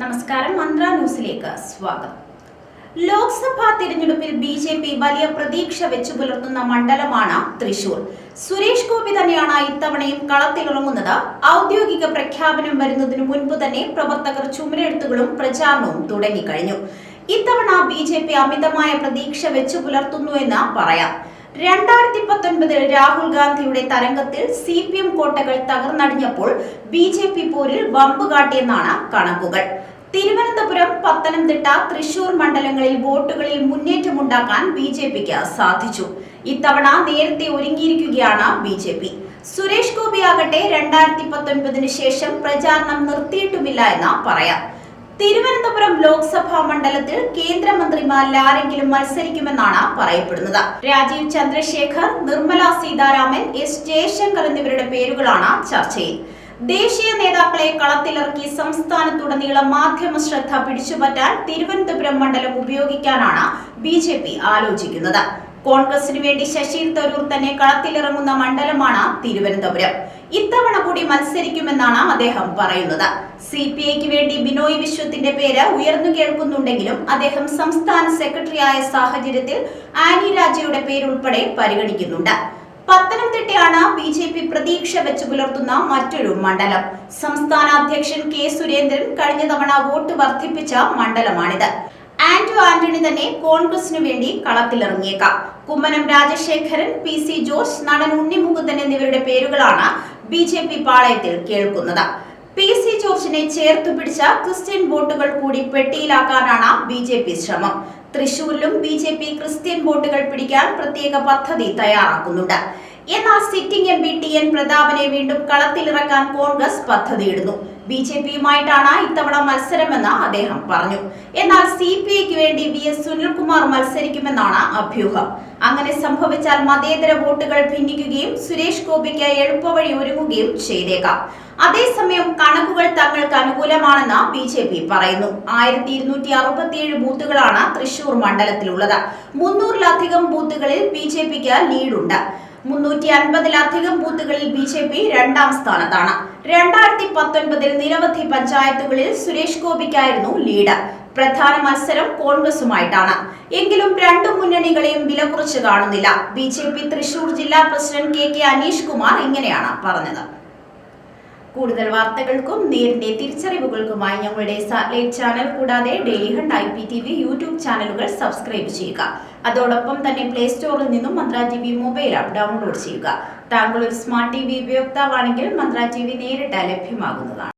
നമസ്കാരം മന്ത്ര ന്യൂസിലേക്ക് സ്വാഗതം. ലോക്സഭാ തിരഞ്ഞെടുപ്പിൽ ബി ജെ പി വലിയ പ്രതീക്ഷ വെച്ചു പുലർത്തുന്ന മണ്ഡലമാണ് തൃശൂർ. സുരേഷ് ഗോപി തന്നെയാണ് ഇത്തവണയും കളത്തിലിറങ്ങുന്നത്. ഔദ്യോഗിക പ്രഖ്യാപനം വരുന്നതിനു മുൻപ് തന്നെ പ്രവർത്തകർ ചുമരെഴുത്തുകളും പ്രചാരണവും തുടങ്ങിക്കഴിഞ്ഞു. ഇത്തവണ ബി ജെ പി അമിതമായ പ്രതീക്ഷ വെച്ചു പുലർത്തുന്നു എന്ന് പറയാം. രണ്ടായിരത്തി പത്തൊൻപതിൽ രാഹുൽ ഗാന്ധിയുടെ തരംഗത്തിൽ സി പി എം കോട്ടകൾ തകർന്നടിഞ്ഞപ്പോൾ ബി ജെ പി പോരിൽ വമ്പ് കാട്ടിയെന്നാണ് കണക്കുകൾ. തിരുവനന്തപുരം പത്തനംതിട്ട തൃശൂർ മണ്ഡലങ്ങളിൽ വോട്ടുകളിൽ മുന്നേറ്റമുണ്ടാക്കാൻ ബി ജെ പിക്ക് സാധിച്ചു. ഇത്തവണ നേരത്തെ ഒരുങ്ങിയിരിക്കുകയാണ് B J P. Suresh Gopi ആകട്ടെ രണ്ടായിരത്തി പത്തൊൻപതിനു ശേഷം പ്രചാരണം നിർത്തിയിട്ടുമില്ല എന്ന് പറയാം. തിരുവനന്തപുരം ലോക്സഭാ മണ്ഡലത്തിൽ കേന്ദ്രമന്ത്രിമാരിൽ ആരെങ്കിലും മത്സരിക്കുമെന്നാണ് പറയപ്പെടുന്നത്. രാജീവ് ചന്ദ്രശേഖർ നിർമ്മല സീതാരാമൻ എസ് ജയശങ്കർ എന്നിവരുടെ പേരുകളാണ് ചർച്ചയിൽ. ദേശീയ നേതാക്കളെ കളത്തിലിറക്കി സംസ്ഥാനത്തുടനീളം മാധ്യമ ശ്രദ്ധ പിടിച്ചുപറ്റാൻ തിരുവനന്തപുരം മണ്ഡലം ഉപയോഗിക്കാനാണ് ബി ജെ പി ആലോചിക്കുന്നത്. കോൺഗ്രസിനു വേണ്ടി ശശി തരൂർ തന്നെ കളത്തിലിറങ്ങുന്ന മണ്ഡലമാണ് തിരുവനന്തപുരം. ഇത്തവണ കൂടി മത്സരിക്കുമെന്നാണ് അദ്ദേഹം പറയുന്നത്. സി പി ഐക്ക് വേണ്ടി ബിനോയ് വിശ്വത്തിന്റെ പേര് ഉയർന്നു കേൾക്കുന്നുണ്ടെങ്കിലും അദ്ദേഹം സംസ്ഥാന സെക്രട്ടറിയായ സാഹചര്യത്തിൽ ആനി രാജയുടെ പേരുൾപ്പെടെ പരിഗണിക്കുന്നുണ്ട്. പത്തനംതിട്ടയാണ് ബി ജെ പി പ്രതീക്ഷ വെച്ചു പുലർത്തുന്ന മറ്റൊരു മണ്ഡലം. സംസ്ഥാന അധ്യക്ഷൻ കെ സുരേന്ദ്രൻ കഴിഞ്ഞ തവണ വോട്ട് വർദ്ധിപ്പിച്ച മണ്ഡലമാണിത്. ആന്റോ ആന്റണി തന്നെ കോൺഗ്രസിനു വേണ്ടി കളത്തിലിറങ്ങിയേക്കാം. കുമ്മനം രാജശേഖരൻ പി സി ജോർജ് നടൻ ഉണ്ണിമുകുന്ദൻ എന്നിവരുടെ പേരുകളാണ് ബി ജെ പി പാളയത്തിൽ കേൾക്കുന്നത്. പി സി ജോർജിനെ ചേർത്തു പിടിച്ച ക്രിസ്ത്യൻ വോട്ടുകൾ കൂടി പെട്ടിയിലാക്കാനാണ് ബി ജെ പി ശ്രമം. തൃശൂരിലും ബി ജെ പി ക്രിസ്ത്യൻ വോട്ടുകൾ പിടിക്കാൻ പ്രത്യേക പദ്ധതി തയ്യാറാക്കുന്നുണ്ട്. എന്നാൽ sitting M P T N പ്രതാപനെ വീണ്ടും കളത്തിലിറക്കാൻ കോൺഗ്രസ് പദ്ധതിയിടുന്നു. ബി ജെ പിയുമായിട്ടാണ് ഇത്തവണ മത്സരമെന്ന് അദ്ദേഹം പറഞ്ഞു. എന്നാൽ സി പി ഐക്ക് എസ് സുനിൽകുമാർ മത്സരിക്കുമെന്നാണ് അഭ്യൂഹം. അങ്ങനെ സംഭവിച്ചാൽ മതേതര വോട്ടുകൾ ഭിന്നിക്കുകയും സുരേഷ് ഗോപിക്ക് എളുപ്പവഴി ഒരുങ്ങുകയും ചെയ്തേക്കാം. അതേസമയം കണക്കുകൾ തങ്ങൾക്ക് അനുകൂലമാണെന്ന് ബി ജെ പി പറയുന്നു. ആയിരത്തി ഇരുന്നൂറ്റി അറുപത്തിയേഴ് ബൂത്തുകളാണ് തൃശൂർ മണ്ഡലത്തിലുള്ളത്. മുന്നൂറിലധികം ബൂത്തുകളിൽ ബി ജെ പിക്ക് ലീഡുണ്ട്. മുന്നൂറ്റി അൻപതിലധികം ബൂത്തുകളിൽ ബി ജെ പി രണ്ടാം സ്ഥാനത്താണ്. രണ്ടായിരത്തി പത്തൊൻപതിൽ നിരവധി പഞ്ചായത്തുകളിൽ സുരേഷ് ഗോപിക്കായിരുന്നു ലീഡ്. പ്രധാന മത്സരം കോൺഗ്രസുമായിട്ടാണ്. എങ്കിലും രണ്ടു മുന്നണികളെയും വില കുറച്ച് കാണുന്നില്ല. ബി ജെ പി തൃശൂർ ജില്ലാ president K K Aneesh Kumar ഇങ്ങനെയാണ് പറഞ്ഞത്. കൂടുതൽ വാർത്തകൾക്കും നേരിന്റെ തിരിച്ചറിവുകൾക്കുമായി ഞങ്ങളുടെ സാറ്റലൈറ്റ് ചാനൽ കൂടാതെ daily hunt I P T V YouTube ചാനലുകൾ സബ്സ്ക്രൈബ് ചെയ്യുക. അതോടൊപ്പം തന്നെ പ്ലേ സ്റ്റോറിൽ നിന്നും Mantra T V mobile app download ചെയ്യുക. താങ്കൾ ഒരു സ്മാർട്ട് ടി വി ഉപയോക്താവാണെങ്കിൽ മന്ത്ര ടി വി നേരിട്ട് ലഭ്യമാകുന്നതാണ്.